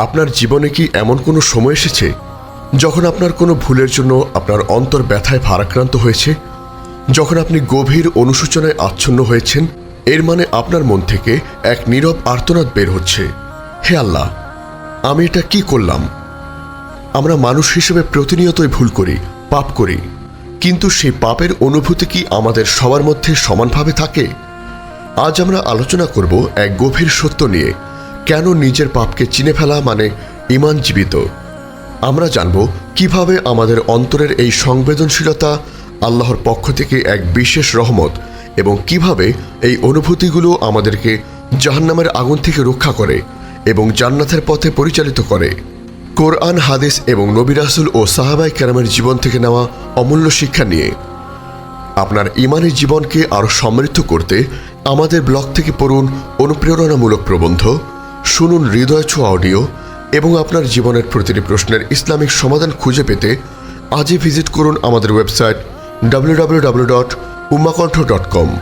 আপনার জীবনে কি এমন কোনো সময় এসেছে যখন আপনার কোনো ভুলের জন্য আপনার অন্তর ব্যথায় ভারাক্রান্ত হয়েছে? যখন আপনি গভীর অনুশোচনায় আচ্ছন্ন হয়েছেন, এর মানে আপনার মন থেকে এক নীরব আর্তনাদ বের হচ্ছে। হে আল্লাহ, আমি এটা কি করলাম? আমরা মানুষ হিসেবে প্রতিনিয়তই ভুল করি, পাপ করি। কিন্তু সেই পাপের অনুভূতি কি আমাদের সবার মধ্যে সমানভাবে থাকে? আজ আমরা আলোচনা করব এক গভীর সত্য নিয়ে। কেন নিজের পাপকে চিনে ফেলা মানে ইমান জীবিত? আমরা জানব কীভাবে আমাদের অন্তরের এই সংবেদনশীলতা আল্লাহর পক্ষ থেকে এক বিশেষ রহমত এবং কীভাবে এই অনুভূতিগুলো আমাদেরকে জাহান্নামের আগুন থেকে রক্ষা করে এবং জান্নাতের পথে পরিচালিত করে। কোরআন, হাদিস এবং নবিরাসুল ও সাহাবাই কেরামের জীবন থেকে নেওয়া অমূল্য শিক্ষা নিয়ে। আপনার ইমানের জীবনকে আরও সমৃদ্ধ করতে আমাদের ব্লগ থেকে পড়ুন অনুপ্রেরণামূলক প্রবন্ধ। শুনুন হৃদয় ছোঁয়া অডিও এবং আপনার জীবনের প্রতিটি প্রশ্নের ইসলামিক সমাধান খুঁজে পেতে আজই ভিজিট করুন আমাদের website W dot Umakantha dot com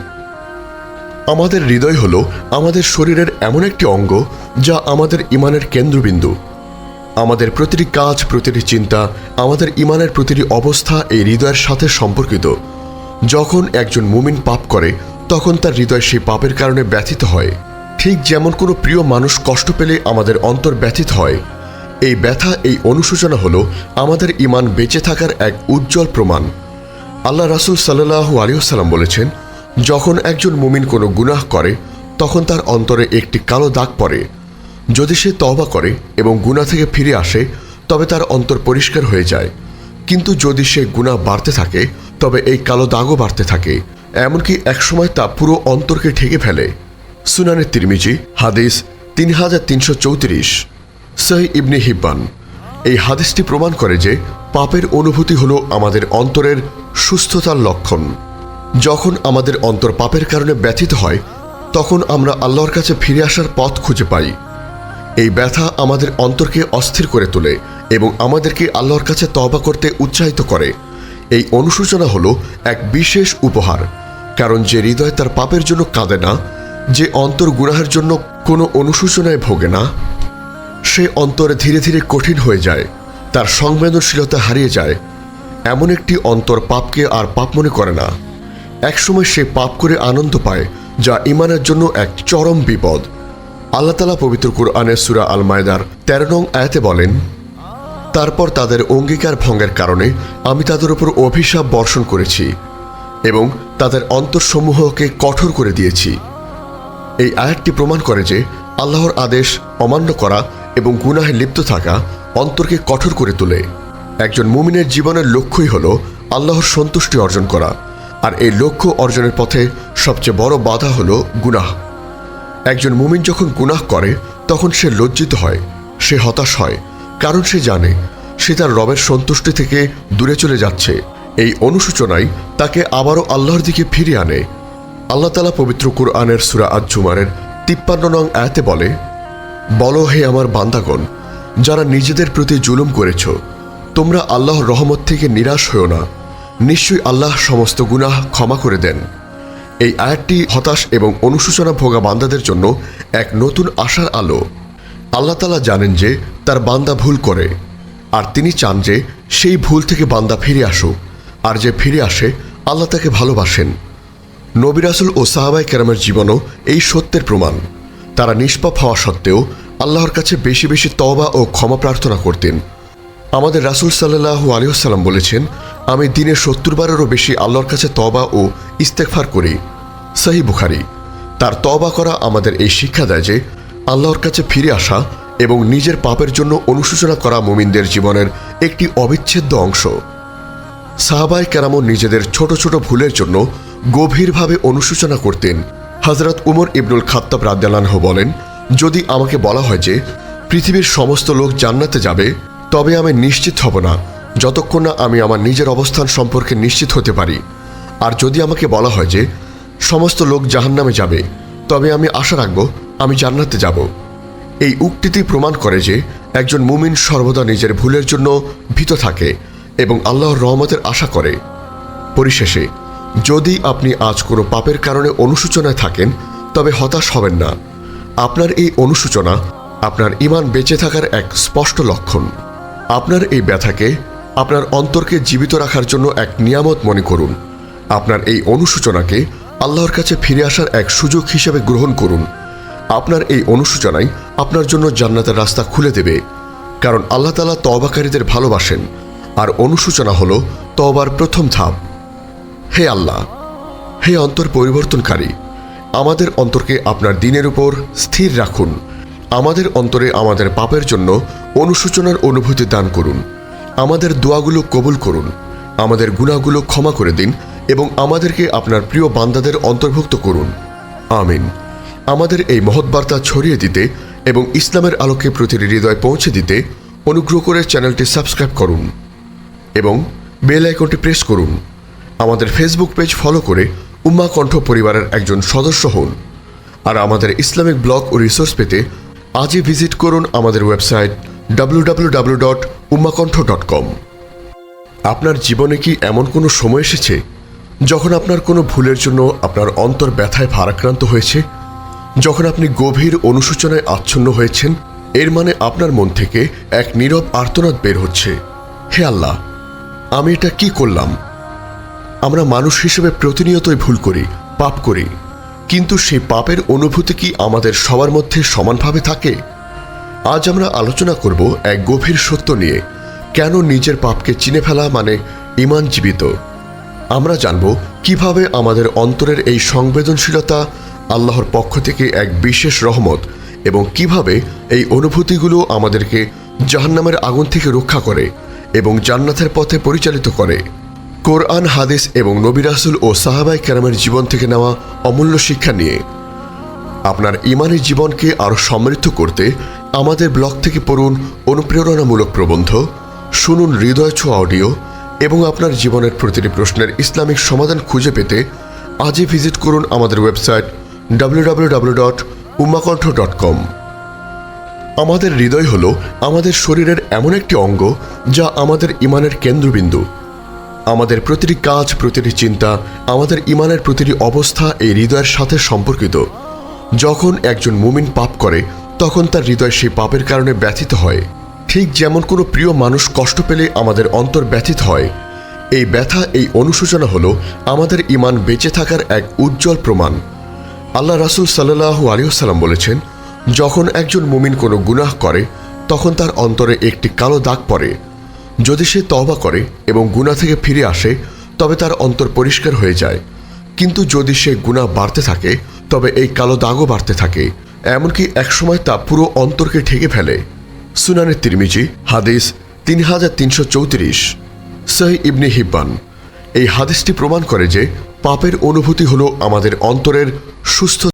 আমাদের হৃদয় হল আমাদের শরীরের এমন একটি অঙ্গ যা আমাদের ইমানের কেন্দ্রবিন্দু। আমাদের প্রতিটি কাজ, প্রতিটি চিন্তা, আমাদের ইমানের প্রতিটি অবস্থা এই হৃদয়ের সাথে সম্পর্কিত। যখন একজন মুমিন পাপ করে, তখন তার হৃদয় সেই পাপের কারণে ব্যথিত হয়। ঠিক যেমন কোনো প্রিয় মানুষ কষ্ট পেলে আমাদের অন্তর ব্যথিত হয়। এই ব্যথা, এই অনুশোচনা হলো আমাদের ইমান বেঁচে থাকার এক উজ্জ্বল প্রমাণ। আল্লাহ রাসুল সাল্লাহু আলিয়াল্লাম বলেছেন, যখন একজন মুমিন কোনো গুনাহ করে, তখন তার অন্তরে একটি কালো দাগ পড়ে। যদি সে তওবা করে এবং গুনাহ থেকে ফিরে আসে, তবে তার অন্তর পরিষ্কার হয়ে যায়। কিন্তু যদি সে গুনাহ বাড়তে থাকে, তবে এই কালো দাগও বাড়তে থাকে। এমনকি একসময় তা পুরো অন্তরকে ঠেকে ফেলে। সুনানে তিরমিজি, হাদিস তিন হাজার তিনশো চৌত্রিশ। সহি ইবনে হিব্বান। এই হাদিসটি প্রমাণ করে যে পাপের অনুভূতি হলো আমাদের অন্তরের সুস্থতার লক্ষণ। যখন আমাদের অন্তর পাপের কারণে ব্যথিত হয়, তখন আমরা আল্লাহর কাছে ফিরে আসার পথ খুঁজে পাই। এই ব্যথা আমাদের অন্তরকে অস্থির করে তোলে এবং আমাদেরকে আল্লাহর কাছে তবা করতে উৎসাহিত করে। এই অনুশোচনা হলো এক বিশেষ উপহার, কারণ যে হৃদয় তার পাপের জন্য কাঁদে না যে অন্তর গুনাহের জন্য কোনো অনুশোচনায় ভোগে না, সে অন্তরে ধীরে ধীরে কঠিন হয়ে যায়, তার সংবেদনশীলতা হারিয়ে যায়। এমন একটি অন্তর পাপকে আর পাপ মনে করে না। একসময় সে পাপ করে আনন্দ পায়, যা ইমানের জন্য এক চরম বিপদ। আল্লাহ তালা পবিত্র কুরআনের সুরা আল মায়দার তেরো নং আয়াতে বলেন, তারপর তাদের অঙ্গীকার ভঙ্গের কারণে আমি তাদের উপর অভিশাপ বর্ষণ করেছি এবং তাদের অন্তরসমূহকে কঠোর করে দিয়েছি। এই আয়াতটি প্রমাণ করে যে আল্লাহর আদেশ অমান্য করা এবং গুনাহে লিপ্ত থাকা অন্তরকে কঠোর করে তোলে। একজন মুমিনের জীবনের লক্ষ্যই হল আল্লাহর সন্তুষ্টি অর্জন করা, আর এই লক্ষ্য অর্জনের পথে সবচেয়ে বড় বাধা হল গুনাহ। একজন মুমিন যখন গুনাহ করে, তখন সে লজ্জিত হয়, সে হতাশ হয়, কারণ সে জানে সে তার রবের সন্তুষ্টি থেকে দূরে চলে যাচ্ছে। এই অনুসূচনাই তাকে আবারও আল্লাহর দিকে ফিরিয়ে আনে আল্লাহ তালা পবিত্র কুরআনের সুরা আজ জুমারের তিপ্পান্ন নং আয়াতে বলে, বলো হে আমার বান্দাগণ, যারা নিজেদের প্রতি জুলুম করেছ, তোমরা আল্লাহর রহমত থেকে নিরাশ হও না। নিশ্চয়ই আল্লাহ সমস্ত গুনাহ ক্ষমা করে দেন। এই আয়াতটি হতাশ এবং অনুশোচনা ভোগা বান্দাদের জন্য এক নতুন আশার আলো। আল্লাহ তালা জানেন যে তার বান্দা ভুল করে, আর তিনি চান যে সেই ভুল থেকে বান্দা ফিরে আসুক, আর যে ফিরে আসে, আল্লাহ তাকে ভালোবাসেন। নবিরাসুল ও সাহাবাই কেরামের জীবনও এই সত্যের প্রমাণ। তারা নিষ্পাপ হওয়া সত্ত্বেও আল্লাহর কাছে বেশি বেশি তওবা ও ক্ষমা প্রার্থনা করতেন। আমাদের রাসুল সাল্লাহু আলিহাল্লাম বলেছেন, আমি দিনে সত্তর বারেরও বেশি আল্লাহর কাছে তবা ও ইস্তেকফার করি। সাহি বুখারি, তার তবা করা আমাদের এই শিক্ষা দেয় যে, আল্লাহর কাছে ফিরে আসা এবং নিজের পাপের জন্য অনুশোচনা করা মোমিনদের জীবনের একটি অবিচ্ছেদ্য অংশ। সাহাবাই কেরামও নিজেদের ছোট ছোট ভুলের জন্য গভীরভাবে অনুশোচনা করতেন। হজরত উমর ইবনুল খাত্তাব রাদ্দালানহ বলেন, যদি আমাকে বলা হয় যে পৃথিবীর সমস্ত লোক জান্নাতে যাবে, তবে আমি নিশ্চিত হব না, যতক্ষণ না আমি আমার নিজের অবস্থান সম্পর্কে নিশ্চিত হতে পারি। আর যদি আমাকে বলা হয় যে সমস্ত লোক জাহান্নামে যাবে, তবে আমি আশা রাখব আমি জান্নাতে যাব। এই উক্তিটি প্রমাণ করে যে একজন মুমিন সর্বদা নিজের ভুলের জন্য ভীত থাকে। এবং আল্লাহর রহমতের আশা করে। পরিশেষে, যদি আপনি আজ কোনো পাপের কারণে অনুশোচনায় থাকেন, তবে হতাশ হবেন না। আপনার এই অনুশোচনা আপনার ইমান বেঁচে থাকার এক স্পষ্ট লক্ষণ। আপনার এই ব্যথাকে আপনার অন্তরকে জীবিত রাখার জন্য এক নিয়ামত মনে করুন। আপনার এই অনুশোচনাকে আল্লাহর কাছে ফিরে আসার এক সুযোগ হিসেবে গ্রহণ করুন। আপনার এই অনুশোচনাই আপনার জন্য জান্নাতের রাস্তা খুলে দেবে। কারণ আল্লাহ তালা তবাকারীদের ভালোবাসেন। আর অনুশোচনা হল তবার প্রথম ধাপ। হে আল্লাহ, হে অন্তর পরিবর্তনকারী, আমাদের অন্তরকে আপনার দিনের উপর স্থির রাখুন। আমাদের অন্তরে আমাদের পাপের জন্য অনুশোচনার অনুভূতি দান করুন। আমাদের দোয়াগুলো কবুল করুন। আমাদের গুণাগুলো ক্ষমা করে দিন এবং আমাদেরকে আপনার প্রিয় বান্দাদের অন্তর্ভুক্ত করুন। আমিন। আমাদের এই মহৎ বার্তা ছড়িয়ে দিতে এবং ইসলামের আলোকে প্রতিটি হৃদয় পৌঁছে দিতে অনুগ্রহ করে চ্যানেলটি সাবস্ক্রাইব করুন। এবং বেল আইকনটি প্রেস করুন। আমাদের ফেসবুক পেজ ফলো করে উম্মা কণ্ঠ পরিবারের একজন সদস্য হন। আর আমাদের ইসলামিক ব্লগ ও রিসোর্স পেতে আজই ভিজিট করুন আমাদের website W dot dot com আপনার জীবনে কি এমন কোনো সময় এসেছে যখন আপনার কোনো ভুলের জন্য আপনার অন্তর ব্যথায় ভারাক্রান্ত হয়েছে? যখন আপনি গভীর অনুশোচনায় আচ্ছন্ন হয়েছেন, এর মানে আপনার মন থেকে এক নীরব আর্তনাদ বের হচ্ছে। হে আল্লাহ আমি এটা কি করলাম? আমরা মানুষ হিসেবে প্রতিনিয়তই ভুল করি, পাপ করি। কিন্তু সেই পাপের অনুভূতি কি আমাদের সবার মধ্যে সমানভাবে থাকে? আজ আমরা আলোচনা করব এক গভীর সত্য নিয়ে, কেন নিজের পাপকে চিনে ফেলা মানে ইমান জীবিত? আমরা জানব কীভাবে আমাদের অন্তরের এই সংবেদনশীলতা আল্লাহর পক্ষ থেকে এক বিশেষ রহমত এবং কীভাবে এই অনুভূতিগুলো আমাদেরকে জাহান্নামের আগুন থেকে রক্ষা করে। এবং জান্নাতের পথে পরিচালিত করে। কোরআন, হাদিস এবং নবী রাসুল ও সাহাবাই কেরামের জীবন থেকে নেওয়া অমূল্য শিক্ষা নিয়ে। আপনার ইমানি জীবনকে আরও সমৃদ্ধ করতে আমাদের ব্লগ থেকে পড়ুন অনুপ্রেরণামূলক প্রবন্ধ, শুনুন হৃদয় ছোঁয়া অডিও এবং আপনার জীবনের প্রতিটি প্রশ্নের ইসলামিক সমাধান খুঁজে পেতে আজই ভিজিট করুন আমাদের website W W W dot Umakantha dot com আমাদের হৃদয় হল আমাদের শরীরের এমন একটি অঙ্গ যা আমাদের ইমানের কেন্দ্রবিন্দু। আমাদের প্রতিটি কাজ, প্রতিটি চিন্তা, আমাদের ইমানের প্রতিটি অবস্থা এই হৃদয়ের সাথে সম্পর্কিত। যখন একজন মুমিন পাপ করে, তখন তার হৃদয় সেই পাপের কারণে ব্যথিত হয়। ঠিক যেমন কোনো প্রিয় মানুষ কষ্ট পেলে আমাদের অন্তর ব্যথিত হয়। এই ব্যথা, এই অনুশোচনা হলো আমাদের ইমান বেঁচে থাকার এক উজ্জ্বল প্রমাণ। আল্লাহ রাসুল সাল্লাহু আলিয়াল্লাম বলেছেন যখন একজন মুমিন কোনো গুনাহ করে, তখন তার অন্তরে একটি কালো দাগ পড়ে। যদি সে তওবা করে এবং গুনাহ থেকে ফিরে আসে, তবে তার অন্তর পরিষ্কার হয়ে যায়। কিন্তু যদি সে গুনাহ বাড়তে থাকে, তবে এই কালো দাগও বাড়তে থাকে। এমনকি একসময় তা পুরো অন্তরকে ঢেকে ফেলে। সুনানে তিরমিজি, হাদিস তিন হাজার তিনশো চৌত্রিশ। সহি ইবনে হিব্বান। এই হাদিসটি প্রমাণ করে যে পাপের অনুভূতি হলো আমাদের অন্তরের সুস্থ